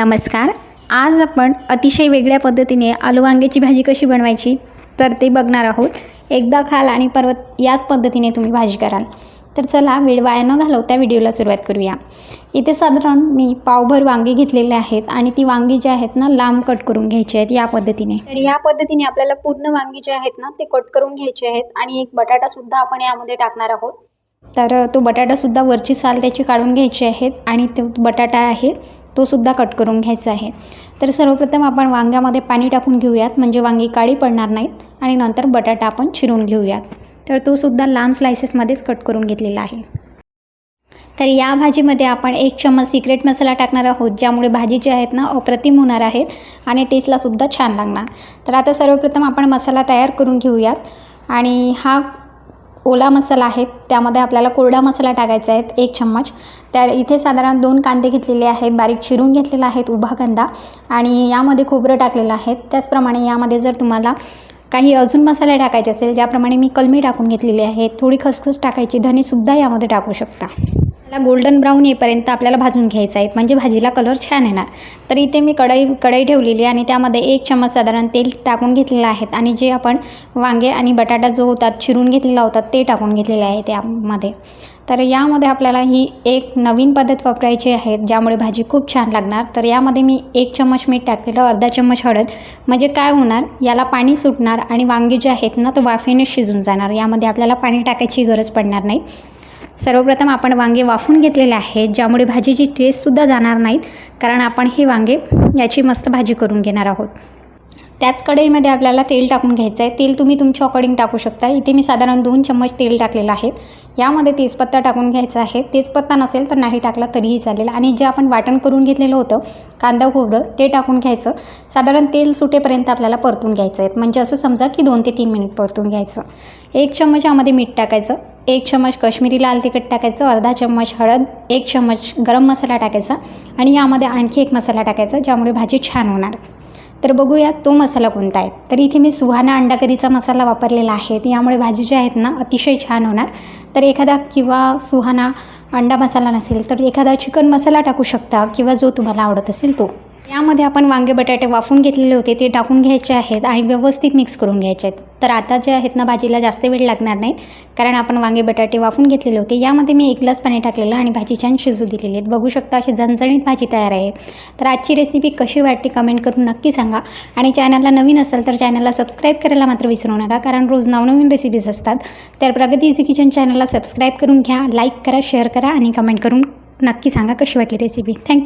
नमस्कार. आज आपण अतिशय वेगळ्या पद्धतीने आलू वांग्याची भाजी कशी बनवायची तर ते बघणार आहोत. एकदा खाल आणि परत याच पद्धतीने तुम्ही भाजी कराल. तर चला वेळ वाया न घालवता व्हिडिओला सुरुवात करूया. इथे साधारण मी पावभर वांगी घेतलेले आहेत आणि ती वांगी जी आहेत ना लांब कट करून घ्यायची आहेत या पद्धतीने. तर या पद्धतीने आपल्याला पूर्ण वांगी जे आहेत ना ते कट करून घ्यायचे आहेत आणि एक बटाटासुद्धा आपण यामध्ये टाकणार आहोत. तर तो बटाटासुद्धा वरची साल त्याची काढून घ्यायची आहेत आणि तो बटाटा आहे तो सुद्धा कट करून घ्यायचा आहे. तर सर्वप्रथम आपण वांग्यामध्ये पाणी टाकून घेऊयात. म्हणजे वांगी काळी पडणार नाहीत. आणि नंतर बटाटा आपण चिरून घेऊयात. तर तो सुद्धा लांब स्लायसेसमध्येच कट करून घेतलेला आहे. तर या भाजीमध्ये आपण एक चम्मच सिक्रेट मसाला टाकणार आहोत ज्यामुळे भाजी जी आहेत ना अप्रतिम होणार आहेत आणि टेस्टलासुद्धा छान लागणार. तर आता सर्वप्रथम आपण मसाला तयार करून घेऊयात. आणि हा ओला मसाला आहे त्यामध्ये आपल्याला कोरडा मसाला टाकायचा आहे एक चम्मच. त्या इथे साधारण दोन कांदे घेतलेले आहेत बारीक चिरून घेतलेला आहेत उभा कांदा आणि यामध्ये खोबरं टाकलेलं आहे. त्याचप्रमाणे यामध्ये जर तुम्हाला काही अजून मसाले टाकायचे असेल ज्याप्रमाणे मी कलमी टाकून घेतलेली आहे थोडी खसखस टाकायची धनेसुद्धा यामध्ये टाकू शकता. त्याला गोल्डन ब्राऊन येईपर्यंत आपल्याला भाजून घ्यायचं आहे. म्हणजे भाजीला कलर छान येणार. तर इथे मी कढई कढई ठेवलेली आणि त्यामध्ये एक चम्मच साधारण तेल टाकून घेतलेलं आहे. आणि जे आपण वांगे आणि बटाटा जो होतात चिरून घेतलेला होता ते टाकून घेतलेले आहे त्यामध्ये. तर यामध्ये आपल्याला ही एक नवीन पद्धत वापरायची आहे ज्यामुळे भाजी खूप छान लागणार. तर यामध्ये मी एक चम्मच मीठ टाकलेलं अर्धा चम्मच हळद. म्हणजे काय होणार? याला पाणी सुटणार आणि वांगे जे आहेत ना तर वाफेने शिजून जाणार. यामध्ये आपल्याला पाणी टाकायची गरज पडणार नाही. सर्वप्रथम आपण वांगे वाफून घेतलेले आहेत. ज्यामुळे भाजीची टेस्टसुद्धा जाणार नाहीत. कारण आपण हे वांगे याची मस्त भाजी करून घेणार आहोत. त्याच कढईमध्ये आपल्याला तेल टाकून घ्यायचं आहे तेल तुम्ही तुमच्या अकॉर्डिंग टाकू शकता. इथे मी साधारण दोन चम्मच तेल टाकलेलं आहे. यामध्ये तेजपत्ता टाकून घ्यायचा आहे. तेजपत्ता नसेल तर नाही टाकला तरीही चालेल. आणि जे आपण वाटण करून घेतलेलं होतं कांदा खोबरं ते टाकून घ्यायचं. साधारण तेल सुटेपर्यंत आपल्याला परतून घ्यायचं आहे म्हणजे असं समजा की दोन ते तीन मिनिट परतून घ्यायचं. एक चम्मच यामध्ये मीठ टाकायचं. एक चम्मच काश्मीरी लाल तिखट टाकायचं अर्धा चम्मच हळद एक चम्मच गरम मसाला टाकायचा आणि यामध्ये आणखी एक मसाला टाकायचा ज्यामुळे भाजी छान होणार. तर बघूया तो मसाला कोणता आहे. तर इथे मी सुहाना अंडा करीचा मसाला वापरलेला आहे. यामुळे भाजी जी आहेत ना अतिशय छान होणार. तर एखादा किंवा सुहाना अंडा मसाला नसेल तर एखादा चिकन मसाला टाकू शकता किंवा जो तुम्हाला आवडत असेल तो. यामध्ये आपण वांगे बटाटे वाफून घेतलेले होते ते टाकून घ्यायचे आहेत आणि व्यवस्थित मिक्स करून घ्यायचे आहेत. तर आता जे आहेत ना भाजीला जास्त वेळ लागणार नाहीत कारण आपण वांगे बटाटे वाफून घेतलेले होते. यामध्ये मी एक ग्लास पाणी टाकलेलं आणि भाजी छान शिजू दिलेली आहेत. बघू शकता अशी झणझणीत भाजी तयार आहे. तर आजची रेसिपी कशी वाटते कमेंट करून नक्की सांगा. आणि चॅनलला नवीन असेल तर चॅनलला सबस्क्राईब करायला मात्र विसरू नका कारण रोज नवनवीन रेसिपीज असतात. तर प्रगती इझी किचन चॅनलला सबस्क्राईब करून घ्या लाईक करा शेअर करा आणि कमेंट करून नक्की सांगा कशी वाटली रेसिपी थँक्यू